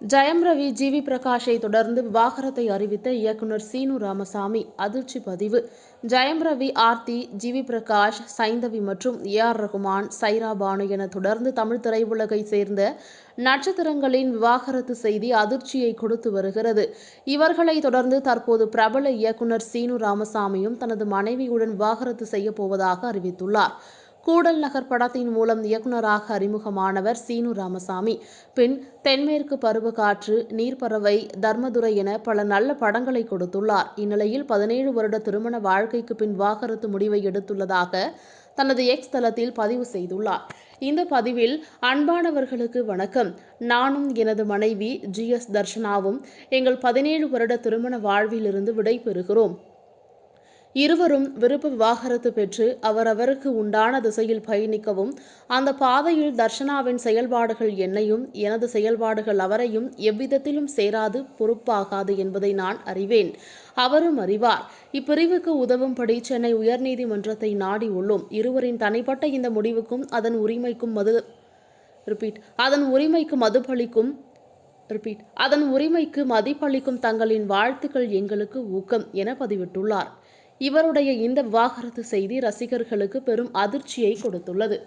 Jayam Ravi GV பிரகாஷை தொடர்ந்து விவாகரத்தை அறிவித்த இயக்குனர் சீனு ராமசாமி அதிர்ச்சி பதிவு. ஜெயம் ரவி ஆர்த்தி ஜிவி பிரகாஷ் சைந்தவி மற்றும் ஏ ஆர் ரகுமான் சைரா பானு என தொடர்ந்து தமிழ் திரையுலகை சேர்ந்த நட்சத்திரங்களின் விவாகரத்து செய்தி அதிர்ச்சியை கொடுத்து வருகிறது. இவர்களை தொடர்ந்து தற்போது பிரபல இயக்குனர் சீனு ராமசாமியும் தனது மனைவியுடன் விவாகரத்து செய்யப்போவதாக அறிவித்துள்ளார். கூடல் நகர் படத்தின் மூலம் இயக்குனராக அறிமுகமானவர் சீனு ராமசாமி. பின் தென்மேற்கு பருவக்காற்று நீர்ப்பறவை தர்மதுரை என பல நல்ல படங்களை கொடுத்துள்ளார். இந்நிலையில் பதினேழு வருட திருமண வாழ்க்கைக்கு பின் வாகரத்து முடிவை எடுத்துள்ளதாக தனது எக்ஸ் தளத்தில் பதிவு செய்துள்ளார். இந்த பதிவில் அன்பானவர்களுக்கு வணக்கம். நானும் எனது மனைவி ஜி எஸ் தர்ஷனாவும் எங்கள் பதினேழு வருட திருமண வாழ்விலிருந்து விடை பெறுகிறோம் இருவரும் விருப்ப விவாகரத்து பெற்று அவரவருக்கு உண்டான திசையில் பயணிக்கவும் அந்த பாதையில் தர்ஷனாவின் செயல்பாடுகள் என்னையும் எனது செயல்பாடுகள் அவரையும் எவ்விதத்திலும் சேராது பொறுப்பாகாது என்பதை நான் அறிவேன். அவரும் அறிவார். இப்பிரிவுக்கு உதவும்படி சென்னை உயர்நீதிமன்றத்தை நாடி உள்ளோம். இருவரின் தனிப்பட்ட இந்த முடிவுக்கும் அதன் உரிமைக்கும் மது ரிப்பீட் அதன் உரிமைக்கு மதுப்பளிக்கும் ரிப்பீட் அதன் உரிமைக்கு மதிப்பளிக்கும் தங்களின் வாழ்த்துக்கள் எங்களுக்கு ஊக்கம் என பதிவிட்டுள்ளார். இவருடைய இந்த விவாகரத்து செய்தி ரசிகர்களுக்கு பெரும் அதிர்ச்சியை கொடுத்துள்ளது.